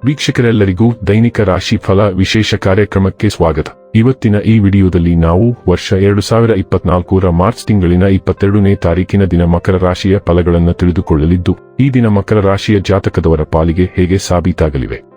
ವೀಕ್ಷಕರೆಲ್ಲರಿಗೂ ದೈನಿಕ ರಾಶಿ ಫಲ ವಿಶೇಷ ಕಾರ್ಯಕ್ರಮಕ್ಕೆ ಸ್ವಾಗತ. ಇವತ್ತಿನ ಈ ವಿಡಿಯೋದಲ್ಲಿ ನಾವು ವರ್ಷ ಎರಡು ಸಾವಿರ ಇಪ್ಪತ್ನಾಲ್ಕರ ಮಾರ್ಚ್ ತಿಂಗಳಿನ ಇಪ್ಪತ್ತೆರಡನೇ ತಾರೀಕಿನ ದಿನ ಮಕರ ರಾಶಿಯ ಫಲಗಳನ್ನು ತಿಳಿದುಕೊಳ್ಳಲಿದ್ದು, ಈ ದಿನ ಮಕರ ರಾಶಿಯ ಜಾತಕದವರ ಪಾಲಿಗೆ ಹೇಗೆ ಸಾಬೀತಾಗಲಿವೆ?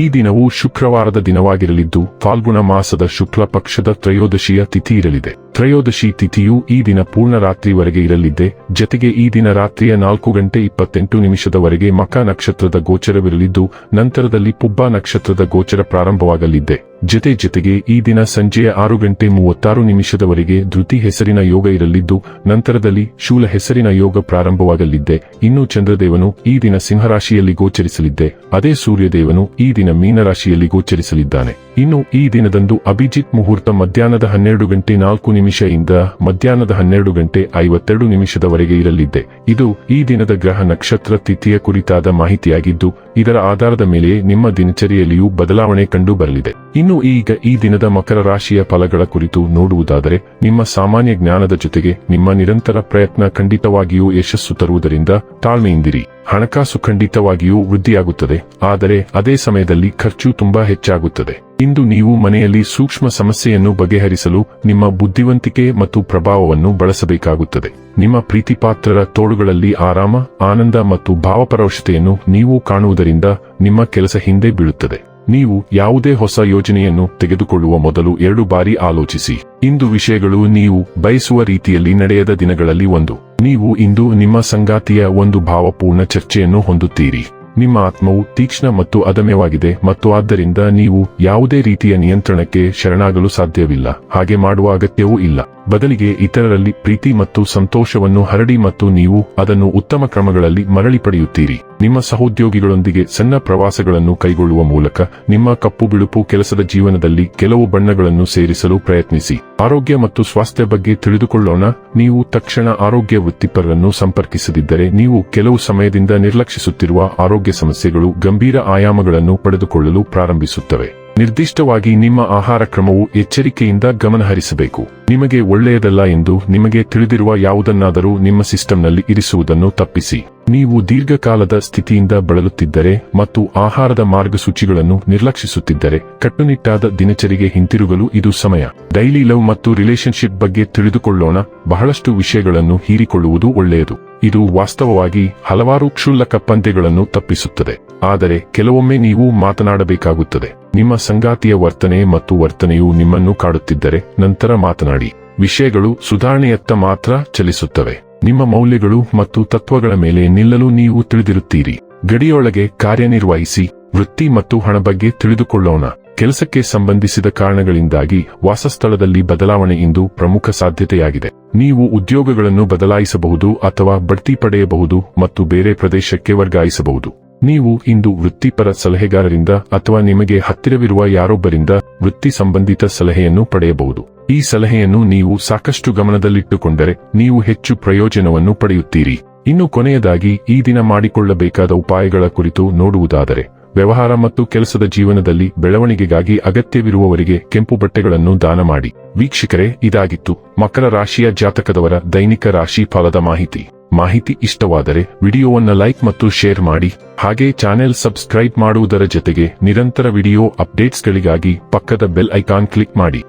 ಈ ದಿನವು ಶುಕ್ರವಾರದ ದಿನವಾಗಿರಲಿದ್ದು, ಫಾಲ್ಗುಣ ಮಾಸದ ಶುಕ್ಲ ಪಕ್ಷದ ತ್ರಯೋದಶಿಯ ತಿಥಿ ಇರಲಿದೆ. ತ್ರಯೋದಶಿ ತಿಥಿಯು ಈ ದಿನ ಪೂರ್ಣ ರಾತ್ರಿವರೆಗೆ ಇರಲಿದ್ದೆ, ಜತೆಗೆ ಈ ದಿನ ರಾತ್ರಿಯ ನಾಲ್ಕು ಗಂಟೆ ಇಪ್ಪತ್ತೆಂಟು ನಿಮಿಷದವರೆಗೆ ಮಕ ನಕ್ಷತ್ರದ ಗೋಚರವಿರಲಿದ್ದು, ನಂತರದಲ್ಲಿ ಪುಬ್ಬ ನಕ್ಷತ್ರದ ಗೋಚರ ಪ್ರಾರಂಭವಾಗಲಿದ್ದೆ. ಜತೆ ಜತೆಗೆ ಈ ದಿನ ಸಂಜೆಯ ಆರು ಗಂಟೆ ಮೂವತ್ತಾರು ನಿಮಿಷದವರೆಗೆ ಧೃತಿ ಹೆಸರಿನ ಯೋಗ ಇರಲಿದ್ದು, ನಂತರದಲ್ಲಿ ಶೂಲ ಹೆಸರಿನ ಯೋಗ ಪ್ರಾರಂಭವಾಗಲಿದ್ದೆ. ಇನ್ನು ಚಂದ್ರದೇವನು ಈ ದಿನ ಸಿಂಹರಾಶಿಯಲ್ಲಿ ಗೋಚರಿಸಲಿದ್ದೆ. ಅದೇ ಸೂರ್ಯದೇವನು ಈ ದಿನ ಮೀನರಾಶಿಯಲ್ಲಿ ಗೋಚರಿಸಲಿದ್ದಾನೆ. ಇನ್ನು ಈ ದಿನದಂದು ಅಭಿಜಿತ್ ಮುಹೂರ್ತ ಮಧ್ಯಾಹ್ನದ ಹನ್ನೆರಡು ಗಂಟೆ ನಾಲ್ಕು ನಿಮಿಷದಿಂದ ಮಧ್ಯಾಹ್ನದ ಹನ್ನೆರಡು ಗಂಟೆ ಐವತ್ತೆರಡು ನಿಮಿಷದವರೆಗೆ ಇರಲಿದ್ದೆ ಇದು ಈ ದಿನದ ಗ್ರಹ ನಕ್ಷತ್ರ ತಿಥಿಯ ಕುರಿತಾದ ಮಾಹಿತಿಯಾಗಿದ್ದು, ಇದರ ಆಧಾರದ ಮೇಲೆ ನಿಮ್ಮ ದಿನಚರಿಯಲ್ಲಿಯೂ ಬದಲಾವಣೆ ಕಂಡು ಬರಲಿದೆ ಇನ್ನು ಈಗ ಈ ದಿನದ ಮಕರ ರಾಶಿಯ ಫಲಗಳ ಕುರಿತು ನೋಡುವುದಾದರೆ, ನಿಮ್ಮ ಸಾಮಾನ್ಯ ಜ್ಞಾನದ ಜೊತೆಗೆ ನಿಮ್ಮ ನಿರಂತರ ಪ್ರಯತ್ನ ಖಂಡಿತವಾಗಿಯೂ ಯಶಸ್ಸು ತರುವುದರಿಂದ ತಾಳ್ಮೆಯಿಂದಿರಿ. ಹಣಕಾಸು ಖಂಡಿತವಾಗಿಯೂ ವೃದ್ಧಿಯಾಗುತ್ತದೆ, ಆದರೆ ಅದೇ ಸಮಯದಲ್ಲಿ ಖರ್ಚು ತುಂಬಾ ಹೆಚ್ಚಾಗುತ್ತದೆ. ಇಂದು ನೀವು ಮನೆಯಲ್ಲಿ ಸೂಕ್ಷ್ಮ ಸಮಸ್ಯೆಯನ್ನು ಬಗೆಹರಿಸಲು ನಿಮ್ಮ ಬುದ್ಧಿವಂತಿಕೆ ಮತ್ತು ಪ್ರಭಾವವನ್ನು ಬಳಸಬೇಕಾಗುತ್ತದೆ. ನಿಮ್ಮ ಪ್ರೀತಿಪಾತ್ರರ ತೋಳುಗಳಲ್ಲಿ ಆರಾಮ, ಆನಂದ ಮತ್ತು ಭಾವಪರವಶತೆಯನ್ನು ನೀವು ಕಾಣುವುದರಿಂದ ನಿಮ್ಮ ಕೆಲಸ ಹಿಂದೆ ಬೀಳುತ್ತದೆ. ನೀವು ಯಾವುದೇ ಹೊಸ ಯೋಜನೆಯನ್ನು ತೆಗೆದುಕೊಳ್ಳುವ ಮೊದಲು ಎರಡು ಬಾರಿ ಆಲೋಚಿಸಿ. ಇಂದು ವಿಷಯಗಳು ನೀವು ಬಯಸುವ ರೀತಿಯಲ್ಲಿ ನಡೆಯದ ದಿನಗಳಲ್ಲಿ ಒಂದು. ನೀವು ಇಂದು ನಿಮ್ಮ ಸಂಗಾತಿಯ ಒಂದು ಭಾವಪೂರ್ಣ ಚರ್ಚೆಯನ್ನು ಹೊಂದುತ್ತೀರಿ. ನಿಮ್ಮ ಆತ್ಮವು ತೀಕ್ಷ್ಣ ಮತ್ತು ಅದಮ್ಯವಾಗಿದೆ ಮತ್ತು ಆದ್ದರಿಂದ ನೀವು ಯಾವುದೇ ರೀತಿಯ ನಿಯಂತ್ರಣಕ್ಕೆ ಶರಣಾಗಲು ಸಾಧ್ಯವಿಲ್ಲ. ಹಾಗೆ ಮಾಡುವ ಅಗತ್ಯವೂ ಇಲ್ಲ. ಬದಲಿಗೆ ಇತರರಲ್ಲಿ ಪ್ರೀತಿ ಮತ್ತು ಸಂತೋಷವನ್ನು ಹರಡಿ ಮತ್ತು ನೀವು ಅದನ್ನು ಉತ್ತಮ ಕ್ರಮಗಳಲ್ಲಿ ಮರಳಿ ಪಡೆಯುತ್ತೀರಿ. ನಿಮ್ಮ ಸಹೋದ್ಯೋಗಿಗಳೊಂದಿಗೆ ಸಣ್ಣ ಪ್ರವಾಸಗಳನ್ನು ಕೈಗೊಳ್ಳುವ ಮೂಲಕ ನಿಮ್ಮ ಕಪ್ಪು ಬಿಳುಪು ಕೆಲಸದ ಜೀವನದಲ್ಲಿ ಕೆಲವು ಬಣ್ಣಗಳನ್ನು ಸೇರಿಸಲು ಪ್ರಯತ್ನಿಸಿ. ಆರೋಗ್ಯ ಮತ್ತು ಸ್ವಾಸ್ಥ್ಯ ಬಗ್ಗೆ ತಿಳಿದುಕೊಳ್ಳೋಣ. ನೀವು ತಕ್ಷಣ ಆರೋಗ್ಯ ವೃತ್ತಿಪರರನ್ನು ಸಂಪರ್ಕಿಸದಿದ್ದರೆ ನೀವು ಕೆಲವು ಸಮಯದಿಂದ ನಿರ್ಲಕ್ಷಿಸುತ್ತಿರುವ ಆರೋಗ್ಯ ಸಮಸ್ಯೆಗಳು ಗಂಭೀರ ಆಯಾಮಗಳನ್ನು ಪಡೆದುಕೊಳ್ಳಲು ಪ್ರಾರಂಭಿಸುತ್ತವೆ. ನಿರ್ದಿಷ್ಟವಾಗಿ ನಿಮ್ಮ ಆಹಾರ ಕ್ರಮವು ಎಚ್ಚರಿಕೆಯಿಂದ ಗಮನಹರಿಸಬೇಕು. ನಿಮಗೆ ಒಳ್ಳೆಯದಲ್ಲ ಎಂದು ನಿಮಗೆ ತಿಳಿದಿರುವ ಯಾವುದನ್ನಾದರೂ ನಿಮ್ಮ ಸಿಸ್ಟಂನಲ್ಲಿ ಇರಿಸುವುದನ್ನು ತಪ್ಪಿಸಿ. ನೀವು ದೀರ್ಘಕಾಲದ ಸ್ಥಿತಿಯಿಂದ ಬಳಲುತ್ತಿದ್ದರೆ ಮತ್ತು ಆಹಾರದ ಮಾರ್ಗಸೂಚಿಗಳನ್ನು ನಿರ್ಲಕ್ಷಿಸುತ್ತಿದ್ದರೆ ಕಟ್ಟುನಿಟ್ಟಾದ ದಿನಚರಿಗೆ ಹಿಂತಿರುಗಲು ಇದು ಸಮಯ. ಡೈಲಿ ಲವ್ ಮತ್ತು ರಿಲೇಶನ್ಶಿಪ್ ಬಗ್ಗೆ ತಿಳಿದುಕೊಳ್ಳೋಣ. ಬಹಳಷ್ಟು ವಿಷಯಗಳನ್ನು ಹೀರಿಕೊಳ್ಳುವುದು ಒಳ್ಳೆಯದು. ಇದು ವಾಸ್ತವವಾಗಿ ಹಲವಾರು ಕ್ಷುಲ್ಲಕ ಪಂದ್ಯಗಳನ್ನು ತಪ್ಪಿಸುತ್ತದೆ. ಆದರೆ ಕೆಲವೊಮ್ಮೆ ನೀವು ಮಾತನಾಡಬೇಕಾಗುತ್ತದೆ. ನಿಮ್ಮ ಸಂಗಾತಿಯ ವರ್ತನೆ ಮತ್ತು ವರ್ತನೆಯು ನಿಮ್ಮನ್ನು ಕಾಡುತ್ತಿದ್ದರೆ ನಂತರ ಮಾತನಾಡಿ. ವಿಷಯಗಳು ಸುಧಾರಣೆಯತ್ತ ಮಾತ್ರ ಚಲಿಸುತ್ತವೆ. ನಿಮ್ಮ ಮೌಲ್ಯಗಳು ಮತ್ತು ತತ್ವಗಳ ಮೇಲೆ ನಿಲ್ಲಲು ನೀವು ತಿಳಿದಿರುತ್ತೀರಿ. ಗಡಿಯೊಳಗೆ ಕಾರ್ಯನಿರ್ವಹಿಸಿ, ವೃತ್ತಿ ಮತ್ತು ಹಣ ಬಗ್ಗೆ ತಿಳಿದುಕೊಳ್ಳೋಣ. ಕೆಲಸಕ್ಕೆ ಸಂಬಂಧಿಸಿದ ಕಾರಣಗಳಿಂದಾಗಿ ವಾಸಸ್ಥಳದಲ್ಲಿ ಬದಲಾವಣೆ ಇಂದು ಪ್ರಮುಖ ಸಾಧ್ಯತೆಯಾಗಿದೆ. ನೀವು ಉದ್ಯೋಗಗಳನ್ನು ಬದಲಾಯಿಸಬಹುದು ಅಥವಾ ಬಡ್ತಿ ಪಡೆಯಬಹುದು ಮತ್ತು ಬೇರೆ ಪ್ರದೇಶಕ್ಕೆ ವರ್ಗಾಯಿಸಬಹುದು. ನೀವು ಇಂದು ವೃತ್ತಿಪರ ಸಲಹೆಗಾರರಿಂದ ಅಥವಾ ನಿಮಗೆ ಹತ್ತಿರವಿರುವ ಯಾರೊಬ್ಬರಿಂದ ವೃತ್ತಿ ಸಂಬಂಧಿತ ಸಲಹೆಯನ್ನು ಪಡೆಯಬಹುದು. ಈ ಸಲಹೆಯನ್ನು ನೀವು ಸಾಕಷ್ಟು ಗಮನದಲ್ಲಿಟ್ಟುಕೊಂಡರೆ ನೀವು ಹೆಚ್ಚು ಪ್ರಯೋಜನವನ್ನು ಪಡೆಯುತ್ತೀರಿ. ಇನ್ನು ಕೊನೆಯದಾಗಿ ಈ ದಿನ ಮಾಡಿಕೊಳ್ಳಬೇಕಾದ ಉಪಾಯಗಳ ಕುರಿತು ನೋಡುವುದಾದರೆ ವ್ಯವಹಾರ ಮತ್ತು ಕೆಲಸದ ಜೀವನದಲ್ಲಿ ಬೆಳವಣಿಗೆಗಾಗಿ ಅಗತ್ಯವಿರುವವರಿಗೆ ಕೆಂಪು ಬಟ್ಟೆಗಳನ್ನು ದಾನ ಮಾಡಿ. ವೀಕ್ಷಕರೇ, ಇದಾಗಿತ್ತು ಮಕರ ರಾಶಿಯ ಜಾತಕದವರ ದೈನಿಕ ರಾಶಿ ಫಲದ ಮಾಹಿತಿ. ಮಾಹಿತಿ ಇಷ್ಟವಾದರೆ ವಿಡಿಯೋವನ್ನ ಲೈಕ್ ಮತ್ತು ಶೇರ್ ಮಾಡಿ. ಹಾಗೆ ಚಾನೆಲ್ ಸಬ್ಸ್ಕ್ರೈಬ್ ಮಾಡುವುದರ ಜೊತೆಗೆ ನಿರಂತರ ವಿಡಿಯೋ ಅಪ್ಡೇಟ್ಸ್ಗಳಿಗಾಗಿ ಪಕ್ಕದ ಬೆಲ್ ಐಕಾನ್ ಕ್ಲಿಕ್ ಮಾಡಿ.